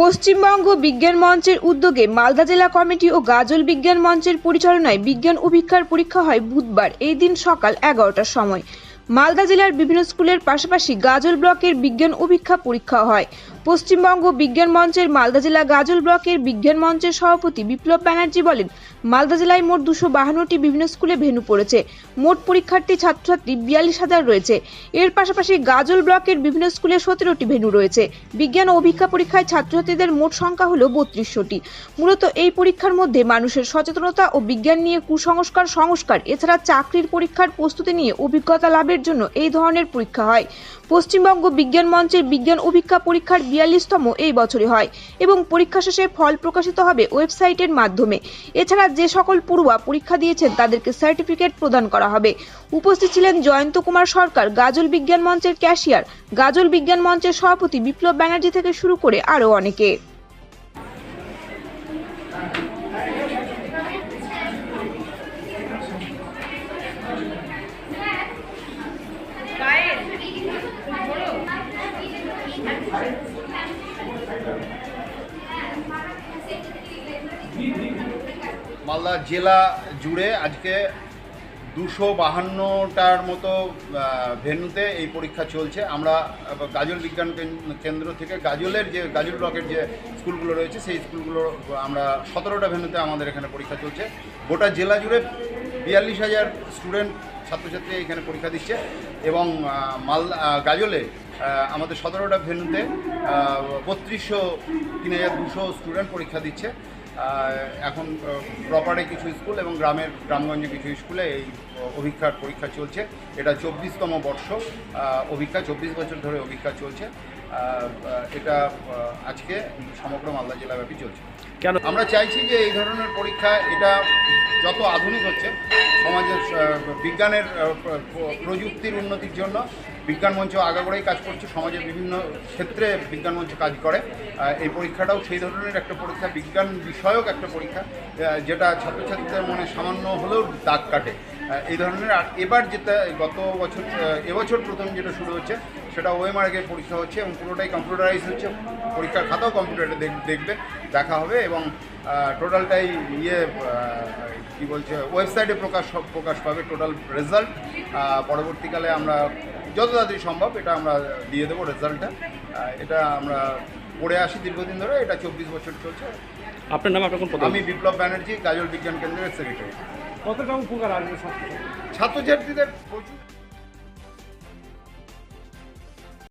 পশ্চিমবঙ্গ বিজ্ঞান মঞ্চের উদ্যোগে মালদা জেলা কমিটি ও গাজল বিজ্ঞান মঞ্চের পরিচালনায় বিজ্ঞান অভিক্ষার পরীক্ষা হয় বুধবার, এই দিন সকাল এগারোটার সময়। মালদা জেলার বিভিন্ন স্কুলের পাশাপাশি গাজল ব্লকের বিজ্ঞান অভিক্ষা পরীক্ষা হয়। পশ্চিমবঙ্গ বিজ্ঞান মঞ্চের মালদা জেলা গাজল ব্লকের বিজ্ঞান মঞ্চের সভাপতি বিপ্লব ব্যানার্জি বলেন, মালদা জেলায় মোট দুশো বাহান্নটি বিভিন্ন স্কুলে ভেন্যু পড়েছে। মোট পরীক্ষার্থী ছাত্রছাত্রী বিয়াল্লিশ হাজার রয়েছে। এর পাশাপাশি গাজল ব্লকের বিভিন্ন স্কুলে সতেরোটি ভেনু রয়েছে। বিজ্ঞান ও অভিজ্ঞা পরীক্ষায় ছাত্রছাত্রীদের মোট সংখ্যা হল বত্রিশশোটি। মূলত এই পরীক্ষার মধ্যে মানুষের সচেতনতা ও বিজ্ঞান নিয়ে কুসংস্কার, সংস্কার, এছাড়া চাকরির পরীক্ষার প্রস্তুতি নিয়ে অভিজ্ঞতা লাভের জন্য এই ধরনের পরীক্ষা হয়। পশ্চিমবঙ্গ বিজ্ঞান মঞ্চের বিজ্ঞান অভিজ্ঞা পরীক্ষার বিয়াল্লিশতম এই বছরে হয় এবং পরীক্ষা শেষে ফল প্রকাশিত হবে ওয়েবসাইটের মাধ্যমে। এছাড়া যে সকল পড়ুয়া পরীক্ষা দিয়েছেন, তাদেরকে সার্টিফিকেট প্রদান করা হবে। উপস্থিত ছিলেন জয়ন্ত কুমার সরকার, গাজল বিজ্ঞান মঞ্চের ক্যাশিয়ার। গাজল বিজ্ঞান মঞ্চের সভাপতি বিপ্লব ব্যানার্জি থেকে শুরু করে আরও অনেকে। মালদা জেলা জুড়ে আজকে দুশো বাহান্নটার মতো ভেন্যুতে এই পরীক্ষা চলছে। আমরা গাজল বিজ্ঞান কেন- কেন্দ্র থেকে গাজলের যে, গাজল ব্লকের যে স্কুলগুলো রয়েছে, সেই স্কুলগুলো, আমরা সতেরোটা ভেন্যুতে আমাদের এখানে পরীক্ষা চলছে। গোটা জেলা জুড়ে বিয়াল্লিশ হাজার স্টুডেন্ট ছাত্রছাত্রী এখানে পরীক্ষা দিচ্ছে এবং মালদা গাজলে আমাদের সতেরোটা ভেন্যুতে বত্রিশশো, তিন হাজার দুশো স্টুডেন্ট পরীক্ষা দিচ্ছে। এখন প্রপারে কিছু স্কুল এবং গ্রামের গ্রামগঞ্জে কিছু স্কুলে এই অভিজ্ঞার পরীক্ষা চলছে। এটা চব্বিশতম বর্ষ অভিজ্ঞা চব্বিশ বছর ধরে অভিজ্ঞা চলছে। এটা আজকে সমগ্র মালদা জেলাব্যাপী চলছে। কেন? আমরা চাইছি যে এই ধরনের পরীক্ষা এটা যত আধুনিক হচ্ছে সমাজের বিজ্ঞানের প্রযুক্তির উন্নতির জন্য বিজ্ঞান মঞ্চ আগাগোড়াই কাজ করছে, সমাজের বিভিন্ন ক্ষেত্রে বিজ্ঞান মঞ্চ কাজ করে। এই পরীক্ষাটাও সেই ধরনের একটা পরীক্ষা, বিজ্ঞান বিষয়ক একটা পরীক্ষা যেটা ছাত্রছাত্রীদের মনে সামান্য হলেও দাগ কাটে। এই ধরনের আর এবার যেটা গত বছর এবছর প্রথম যেটা শুরু হচ্ছে, সেটা ওয়েমার্কের পরীক্ষা হচ্ছে এবং পুরোটাই কম্পিউটারাইজ হচ্ছে। পরীক্ষার খাতাও কম্পিউটারে দেখবে, দেখা হবে এবং টোটালটাই ইয়ে কি বলছে, ওয়েবসাইটে প্রকাশ প্রকাশ পাবে টোটাল রেজাল্ট। পরবর্তীকালে আমরা যত তাড়াতাড়ি সম্ভব এটা আমরা দিয়ে দেবো রেজাল্টটা। এটা আমরা পড়ে আসি দীর্ঘদিন ধরে এটা চব্বিশ বছর চলছে। আপনার নাম আপনার কোন আমি বিপ্লব ব্যানার্জি গাজল বিজ্ঞান কেন্দ্রের সেক্রেটারি। কতটা উপকার আসবে সব ছাত্রছাত্রীদের প্রচুর